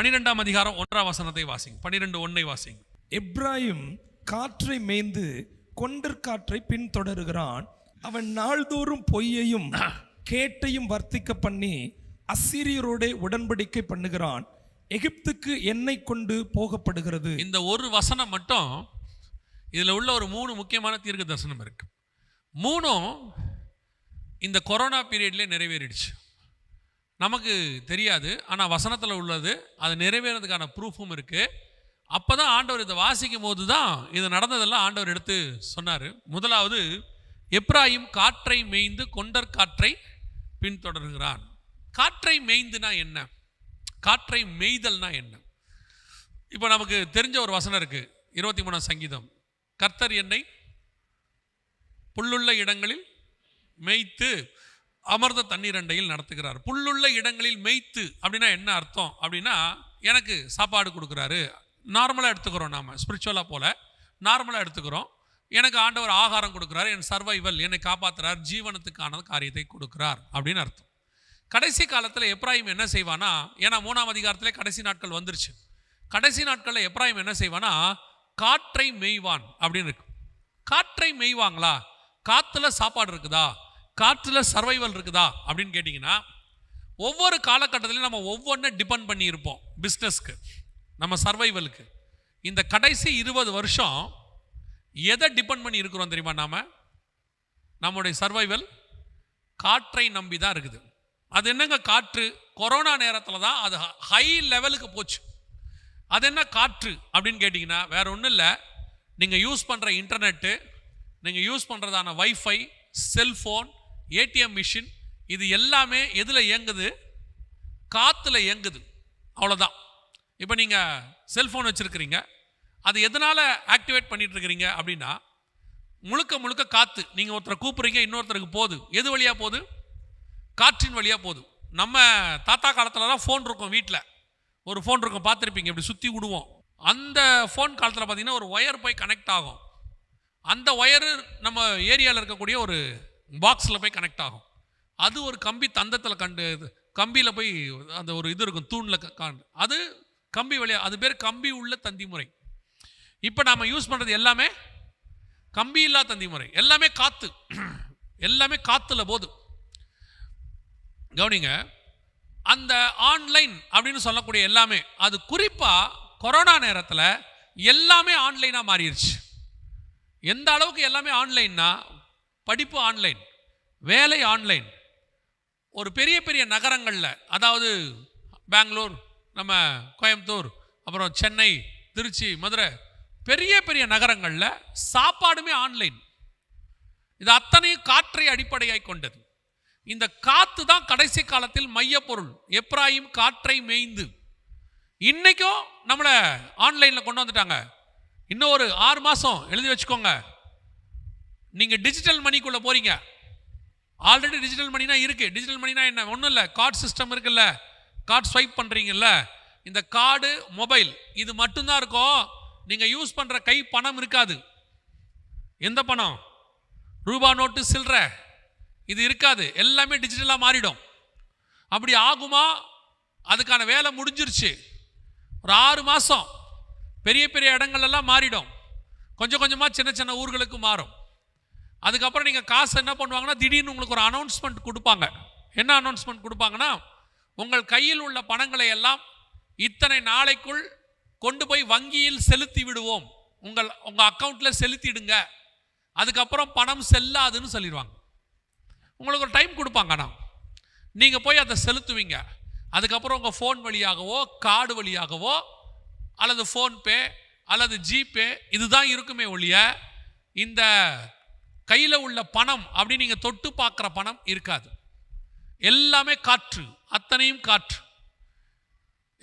பனிரெண்டாம் அதிகாரம் ஒன்றாம் வசனத்தை வாசிங்க. பனிரெண்டு ஒன்னை வாசிங்க. எப்ராயிம் காற்றை மேய்ந்து கொண்டற்காற்றை பின்தொடருகிறான். அவன் நாள்தோறும் பொய்யையும் கேட்டையும் வர்த்திக்க பண்ணி அசிரியரோட உடன்படிக்கை பண்ணுகிறான். எகிப்துக்கு எண்ணெய் கொண்டு போகப்படுகிறது. இந்த ஒரு வசனம் மட்டும் இதில் உள்ள ஒரு மூணு முக்கியமான தீர்க்க தரிசனம் இருக்கு. மூணும் இந்த கொரோனா பீரியட்லேயே நிறைவேறிடுச்சு. நமக்கு தெரியாது ஆனால் வசனத்தில் உள்ளது. அது நிறைவேறதுக்கான ப்ரூஃபும் இருக்குது அப்போ தான் ஆண்டவர் இதை வாசிக்கும் போது தான் இது நடந்ததெல்லாம் ஆண்டவர் எடுத்து சொன்னார். முதலாவது எப்ராயும் காற்றை மேய்ந்து கொண்டர் காற்றை பின்தொடர்கிறான். காற்றை மேய்ந்துனா என்ன? காற்றை மேய்தல்னா என்ன? இப்போ நமக்கு தெரிஞ்ச ஒரு வசனம் இருக்குது இருபத்தி மூணாம் சங்கீதம். கர்த்தர் என்னை புல்லுள்ள இடங்களில் மேய்த்து அமர்ந்த தண்ணீர் அண்டையில் நடத்துகிறார். புல்லுள்ள இடங்களில் மெய்த்து அப்படின்னா என்ன அர்த்தம்? அப்படின்னா எனக்கு சாப்பாடு கொடுக்குறாரு. நார்மலாக எடுத்துக்கிறோம் நாம் ஸ்பிரிச்சுவலாக போல். நார்மலாக எடுத்துக்கிறோம். எனக்கு ஆண்டவர் ஆகாரம் கொடுக்குறாரு என் சர்வைவல் என்னை காப்பாற்றுறார் ஜீவனத்துக்கான காரியத்தை கொடுக்குறார் அப்படின்னு அர்த்தம். கடைசி காலத்தில் எப்ராஹிம் என்ன செய்வானா ஏன்னா மூணாம் அதிகாரத்திலே கடைசி நாட்கள் வந்துருச்சு. கடைசி நாட்களில் எப்ராஹிம் என்ன செய்வானா காற்றை மெய்வான் அப்படின்னு இருக்கு. காற்றை மெய்வாங்களா? காற்றுல சாப்பாடு இருக்குதா? காற்றில் சர்வைவல் இருக்குதா அப்படின்னு கேட்டிங்கன்னா ஒவ்வொரு காலகட்டத்திலையும் நம்ம ஒவ்வொன்றும் டிபெண்ட் பண்ணியிருப்போம் பிஸ்னஸ்க்கு நம்ம சர்வைவலுக்கு இந்த கடைசி இருபது வருஷம் எதை டிபெண்ட் பண்ணி இருக்கிறோம் தெரியுமா நாம்? நம்முடைய சர்வைவல் காற்றை நம்பி தான் இருக்குது. அது என்னங்க காற்று? கொரோனா நேரத்தில் தான் அது ஹை லெவலுக்கு போச்சு. அது என்ன காற்று அப்படின்னு கேட்டிங்கன்னா வேற ஒன்றும் இல்லை. நீங்கள் யூஸ் பண்ணுற இன்டர்நெட்டு நீங்கள் யூஸ் பண்ணுறதான வைஃபை செல்ஃபோன் ஏடிஎம் மிஷின் இது எல்லாமே எதில் இயங்குது? காற்றுல இயங்குது. அவ்வளோதான் இப்போ நீங்கள் செல்ஃபோன் வச்சுருக்கிறீங்க. அது எதனால் ஆக்டிவேட் பண்ணிகிட்டு இருக்கிறீங்க அப்படின்னா முழுக்க முழுக்க காற்று நீங்கள் ஒருத்தரை கூப்பிட்றீங்க இன்னொருத்தருக்கு போகுது. எது வழியாக போகுது? காற்றின் வழியாக போகுது. நம்ம தாத்தா காலத்தில் தான் ஃபோன் இருக்கும் வீட்டில் ஒரு ஃபோன் இருக்கும் பார்த்துருப்பீங்க. இப்படி சுற்றி விடுவோம். அந்த ஃபோன் காலத்தில் பார்த்தீங்கன்னா ஒரு ஒயர் போய் கனெக்ட் ஆகும். அந்த ஒயரு நம்ம ஏரியாவில் இருக்கக்கூடிய ஒரு பாக்ஸில் போய் கனெக்ட் ஆகும். அது ஒரு கம்பி தந்தத்தில் கண்டு கம்பியில் போய் அந்த ஒரு இது இருக்கும் தூணில் காண்டு அது கம்பி வழியாக அது பேர் கம்பி உள்ள தந்தி முறை. இப்போ நாம் யூஸ் பண்ணுறது எல்லாமே கம்பி இல்லா தந்தி முறை. எல்லாமே காற்று எல்லாமே காற்றுல போது. கவனிங்க அந்த ஆன்லைன் அப்படின்னு சொல்லக்கூடிய எல்லாமே அது குறிப்பாக கொரோனா நேரத்தில் எல்லாமே ஆன்லைனாக மாறிடுச்சு எந்த அளவுக்கு எல்லாமே ஆன்லைன்னா படிப்பு ஆன்லைன் வேலை ஆன்லைன். ஒரு பெரிய பெரிய நகரங்களில் அதாவது பெங்களூர் நம்ம கோயம்புத்தூர் அப்புறம் சென்னை திருச்சி மதுரை பெரிய பெரிய நகரங்களில் சாப்பாடுமே ஆன்லைன். இது அத்தனையும் காற்றை அடிப்படையாய் கொண்டது. இந்த காற்று தான் கடைசி காலத்தில் மையப்பொருள். எப்ராயும் காற்றை மேய்ந்து. இன்றைக்கும் நம்மளை ஆன்லைனில் கொண்டு வந்துட்டாங்க. இன்னும் ஒரு ஆறு மாதம் எழுதி வச்சுக்கோங்க. நீங்கள் டிஜிட்டல் மணிக்குள்ளே போறீங்க. ஆல்ரெடி டிஜிட்டல் மணினா இருக்கு. டிஜிட்டல் மணினா என்ன? ஒன்றும் இல்லை. கார்டு சிஸ்டம் இருக்குல்ல. கார்டு ஸ்வைப் பண்ணுறீங்கல்ல இந்த கார்டு மொபைல் இது மட்டும்தான் இருக்கும். நீங்கள் யூஸ் பண்ணுற கை பணம் இருக்காது. எந்த பணம்? ரூபா நோட்டு சில்லற. இது இருக்காது. எல்லாமே டிஜிட்டலாக மாறிடும். அப்படி ஆகுமா? அதுக்கான வேலை முடிஞ்சிருச்சு. ஒரு ஆறு மாதம் பெரிய பெரிய இடங்கள்லாம் மாறிடும். கொஞ்சம் கொஞ்சமாக சின்ன சின்ன ஊர்களுக்கு மாறும். அதுக்கப்புறம் நீங்கள் காசு என்ன பண்ணுவாங்கன்னா திடீர்னு உங்களுக்கு ஒரு அனௌன்ஸ்மெண்ட் கொடுப்பாங்க. என்ன அனௌன்ஸ்மெண்ட் கொடுப்பாங்கன்னா உங்கள் கையில் உள்ள பணங்களை எல்லாம் இத்தனை நாளைக்குள் கொண்டு போய் வங்கியில் செலுத்தி விடுவோம். உங்கள் உங்கள் அக்கௌண்ட்டில் செலுத்திடுங்க. அதுக்கப்புறம் பணம் செல்லாதுன்னு சொல்லிடுவாங்க. உங்களுக்கு ஒரு டைம் கொடுப்பாங்க ஆனால் நீங்கள் போய் அதை செலுத்துவீங்க. அதுக்கப்புறம் உங்கள் ஃபோன் வழியாகவோ கார்டு வழியாகவோ அல்லது ஃபோன்பே அல்லது ஜிபே இதுதான் இருக்குமே ஒழிய இந்த கையில் உள்ள பணம் அப்படி நீங்கள் தொட்டு பார்க்குற பணம் இருக்காது. எல்லாமே காற்று அத்தனையும் காற்று.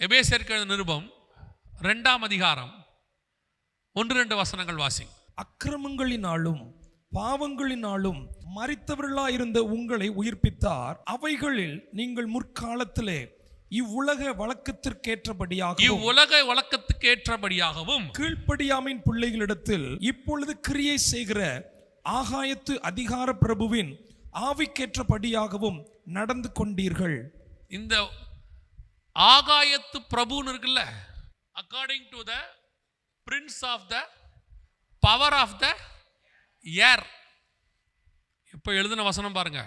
எபேசியர்கள் நிருபம் ரெண்டாம் அதிகாரம் ஒன்று ரெண்டு வசனங்கள் வாசிங்க. அக்கிரமங்களினாலும் பாவங்களினாலும் மறித்தவர்களாயிருந்த உங்களை உயிர்ப்பித்தார். அவைகளில் நீங்கள் முற்காலத்திலே இவ்வுலக வழக்கத்திற்கேற்றபடியாகவும் இவ்வுலக வழக்கத்துக்கு ஏற்றபடியாகவும் கீழ்ப்படியாமையின் பிள்ளைகளிடத்தில் இப்பொழுது கிரியை செய்கிற ஆகாயத்து அதிகார பிரபுவின் ஆவிக்கேற்றபடியாகவும் நடந்து கொண்டீர்கள். இந்த ஆகாயத்து பிரபுன்னு இருக்குல்ல according to the prince of the power of the air இப்போ எழுதின வசனம் பாருங்க.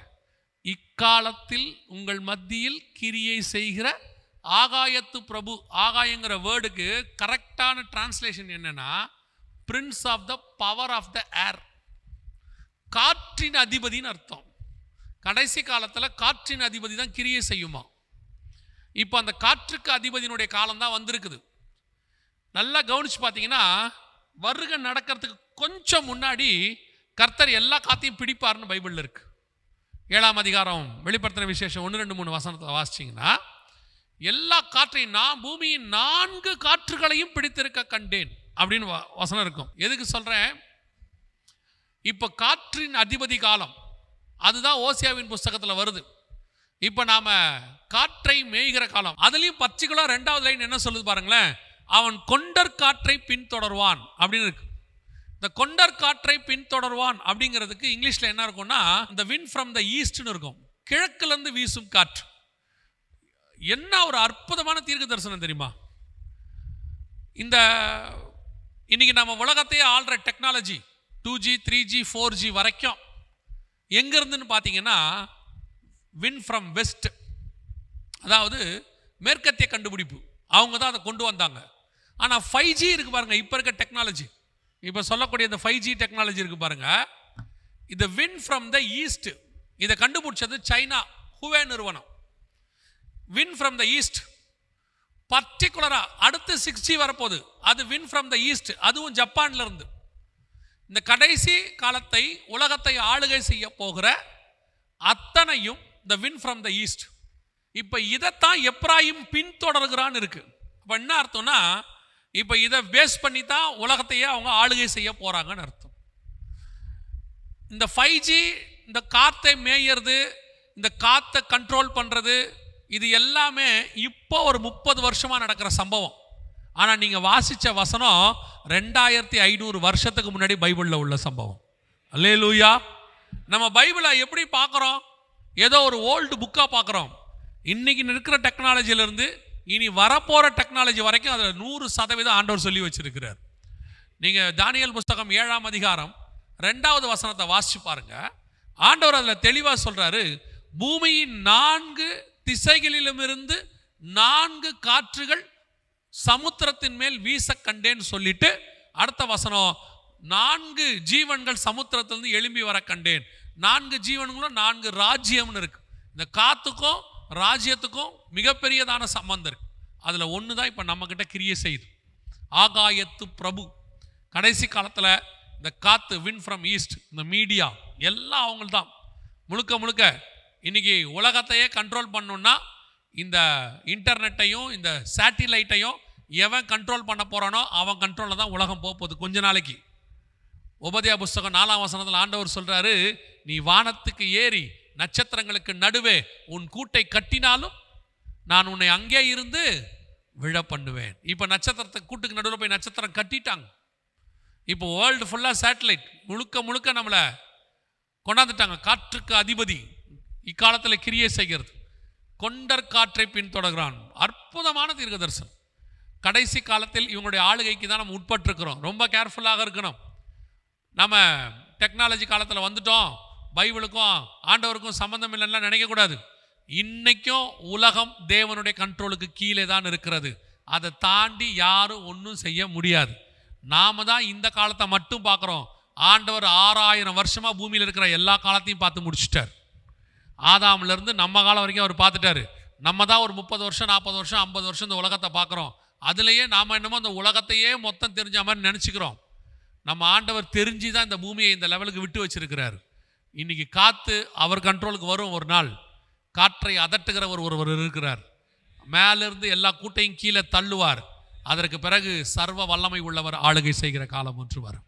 இக்காலத்தில் உங்கள் மத்தியில் கிரியை செய்கிற ஆகாயத்து பிரபு ஆகாயங்கிற வேர்டுக்கு கரெக்டான டிரான்ஸ்லேஷன் என்னன்னா prince of the power of the air காற்றின் அதிபதின்னு அர்த்தம். கடைசி காலத்தில் காற்றின் அதிபதி தான் கிரியை செய்யுமா. இப்போ அந்த காற்றுக்கு அதிபதியினுடைய காலம் தான் வந்திருக்குது. நல்லா கவனிச்சு பார்த்தீங்கன்னா வருகை நடக்கிறதுக்கு கொஞ்சம் முன்னாடி கர்த்தர் எல்லா காத்தையும் பிடிப்பார்னு பைபிளில் இருக்கு. ஏழாம் அதிகாரம் வெளிப்படுத்தின விசேஷம் ஒன்று ரெண்டு மூணு வசனத்தை வாசிச்சிங்கன்னா எல்லா காற்றையும் நான் பூமியின் நான்கு காற்றுகளையும் பிடித்திருக்க கண்டேன் அப்படின்னு வ- வசனம் இருக்கும். எதுக்கு சொல்கிறேன் இப்போ காற்றின் அதிபதி காலம். அதுதான் ஓசியாவின் புஸ்தகத்தில் வருது. இப்போ நாம் காற்றை மேய்கிற காலம். அதுலேயும் பர்டிகுலர் ரெண்டாவது லைன் என்ன சொல்லுது பாருங்களேன்? அவன் கொண்டர் காற்றை பின்தொடர்வான் அப்படின்னு இருக்கு. இந்த கொண்டர் காற்றை பின்தொடர்வான் அப்படிங்கிறதுக்கு இங்கிலீஷில் என்ன இருக்கும்னா இந்த வின் ஃப்ரம் த ஈஸ்ட்னு இருக்கும். கிழக்குலேருந்து வீசும் காற்று. என்ன ஒரு அற்புதமான தீர்க்க தரிசனம் தெரியுமா? இந்த இன்னைக்கு நம்ம உலகத்தையே ஆள்ற technology two G three G four G வரைக்கும் எங்கேருந்துன்னு பார்த்தீங்கன்னா வின் ஃப்ரம் வெஸ்ட் அதாவது மேற்கத்திய கண்டுபிடிப்பு. அவங்க தான் அதை கொண்டு வந்தாங்க. ஆனால் ஃபைவ் ஜி இருக்குது பாருங்க இப்போ இருக்க டெக்னாலஜி இப்போ சொல்லக்கூடிய இந்த ஃபைவ் ஜி டெக்னாலஜி இருக்குது பாருங்கள் இந்த வின் ஃப்ரம் த ஈஸ்ட் இதை கண்டுபிடிச்சது சைனா ஹுவே நிறுவனம். வின் ஃப்ரம் த ஈஸ்ட் பர்டிகுலராக அடுத்து சிக்ஸ் ஜி வரப்போகுது. அது வின் ஃப்ரம் த ஈஸ்ட் அதுவும் ஜப்பான்லேருந்து இருந்து. இந்த கடைசி காலத்தை உலகத்தை ஆளுகை செய்ய போகிற அத்தனையும் the wind from the east இப்போ இதைத்தான் எப்ராயும் பின்தொடர்கிறான்னு இருக்கு. இப்போ என்ன அர்த்தம்னா இப்போ இதை பேஸ் பண்ணி தான் உலகத்தையே அவங்க ஆளுகை செய்ய போகிறாங்கன்னு அர்த்தம். இந்த ஃபைவ் ஜி இந்த காற்றை மேயறது இந்த காற்றை கண்ட்ரோல் பண்ணுறது இது எல்லாமே இப்போ ஒரு முப்பது வருஷமாக நடக்கிற சம்பவம். ஆனால் நீங்கள் வாசித்த வசனம் ரெண்டாயிரத்தி ஐநூறு வருஷத்துக்கு முன்னாடி பைபிளில் உள்ள சம்பவம். அல்லே லூயா நம்ம பைபிளை எப்படி பார்க்குறோம் ஏதோ ஒரு ஓல்டு புக்காக பார்க்குறோம் இன்னைக்கு இருக்கிற டெக்னாலஜியிலேருந்து இனி வரப்போகிற டெக்னாலஜி வரைக்கும் அதில் நூறு சதவீதம் ஆண்டவர் சொல்லி வச்சுருக்கிறார். நீங்கள் தானியல் புஸ்தகம் ஏழாம் அதிகாரம் ரெண்டாவது வசனத்தை வாசிச்சு பாருங்க. ஆண்டவர் அதில் தெளிவாக சொல்கிறாரு பூமியின் நான்கு திசைகளிலுமிருந்து நான்கு காற்றுகள் சமுத்திரத்தின் மேல் வீச கண்டேன்னு சொல்லிட்டு அடுத்த வசனம் நான்கு ஜீவன்கள் சமுத்திரத்திலிருந்து எழும்பி வர கண்டேன். நான்கு ஜீவன்களும் நான்கு ராஜ்யம்னு இருக்கு. இந்த காத்துக்கும் ராஜ்யத்துக்கும் மிகப்பெரியதான சம்பந்தம் இருக்கு. அதில் ஒன்று தான் இப்போ நம்மக்கிட்ட கிரியை செய்யுது. ஆகாயத்து பிரபு. கடைசி காலத்தில் இந்த காத்து வின் ஃப்ரம் ஈஸ்ட் இந்த மீடியா எல்லாம் அவங்கள்தான். முழுக்க முழுக்க இன்னைக்கு உலகத்தையே கண்ட்ரோல் பண்ணணுன்னா இந்த இன்டர்நெட்டையும் இந்த சேட்டிலைட்டையும் எவன் கண்ட்ரோல் பண்ண போகிறானோ அவன் கண்ட்ரோலில் தான் உலகம் போக போகுது கொஞ்ச நாளைக்கு. உபதயா புஸ்தகம் நாலாம் வசனத்தில் ஆண்டவர் சொல்கிறாரு நீ வானத்துக்கு ஏறி நட்சத்திரங்களுக்கு நடுவே உன் கூட்டை கட்டினாலும் நான் உன்னை அங்கே இருந்து விழ பண்ணுவேன் இப்போ நட்சத்திரத்தை கூட்டுக்கு நடுவில் போய் நட்சத்திரம் கட்டிட்டாங்க. இப்போ வேர்ல்டு ஃபுல்லாக சேட்டலைட் முழுக்க முழுக்க நம்மளை கொண்டாந்துட்டாங்க. காற்றுக்கு அதிபதி இக்காலத்தில் கிரியை செய்கிறது. கொண்டர் காற்றை பின்தொடர்கிறான். அற்புதமான தீர்க்க தரிசனம் கடைசி காலத்தில் இவங்களுடைய ஆளுகைக்கு தான் நம்ம உட்பட்டிருக்கிறோம். ரொம்ப கேர்ஃபுல்லாக இருக்கணும். நம்ம டெக்னாலஜி காலத்தில் வந்துட்டோம். பைபிளுக்கும் ஆண்டவருக்கும் சம்மந்தம் இல்லைன்னா நினைக்கக்கூடாது. இன்னைக்கும் உலகம் தேவனுடைய கண்ட்ரோலுக்கு கீழே தான் இருக்கிறது. அதை தாண்டி யாரும் ஒன்றும் செய்ய முடியாது. நாம தான் இந்த காலத்தை மட்டும் பார்க்குறோம். ஆண்டவர் ஆறாயிரம் வருஷமாக பூமியில் இருக்கிற எல்லா காலத்தையும் பார்த்து முடிச்சிட்டார். ஆதாம்லேருந்து நம்ம காலம் வரைக்கும் அவர் பார்த்துட்டாரு. நம்ம தான் ஒரு முப்பது வருஷம் நாற்பது வருஷம் ஐம்பது வருஷம் இந்த உலகத்தை பார்க்குறோம். அதுலேயே நாம் என்னமோ அந்த உலகத்தையே மொத்தம் தெரிஞ்ச மாதிரி நினச்சிக்கிறோம். நம்ம ஆண்டவர் தெரிஞ்சு தான் இந்த பூமியை இந்த லெவலுக்கு விட்டு வச்சிருக்கிறார். இன்றைக்கி காற்று அவர் கண்ட்ரோலுக்கு வரும் ஒரு நாள். காற்றை அதட்டுகிறவர் ஒருவர் இருக்கிறார். மேலிருந்து எல்லா கூட்டையும் கீழே தள்ளுவார். அதற்கு பிறகு சர்வ வல்லமை உள்ளவர் ஆளுகை செய்கிற காலம் ஒன்று வரும்.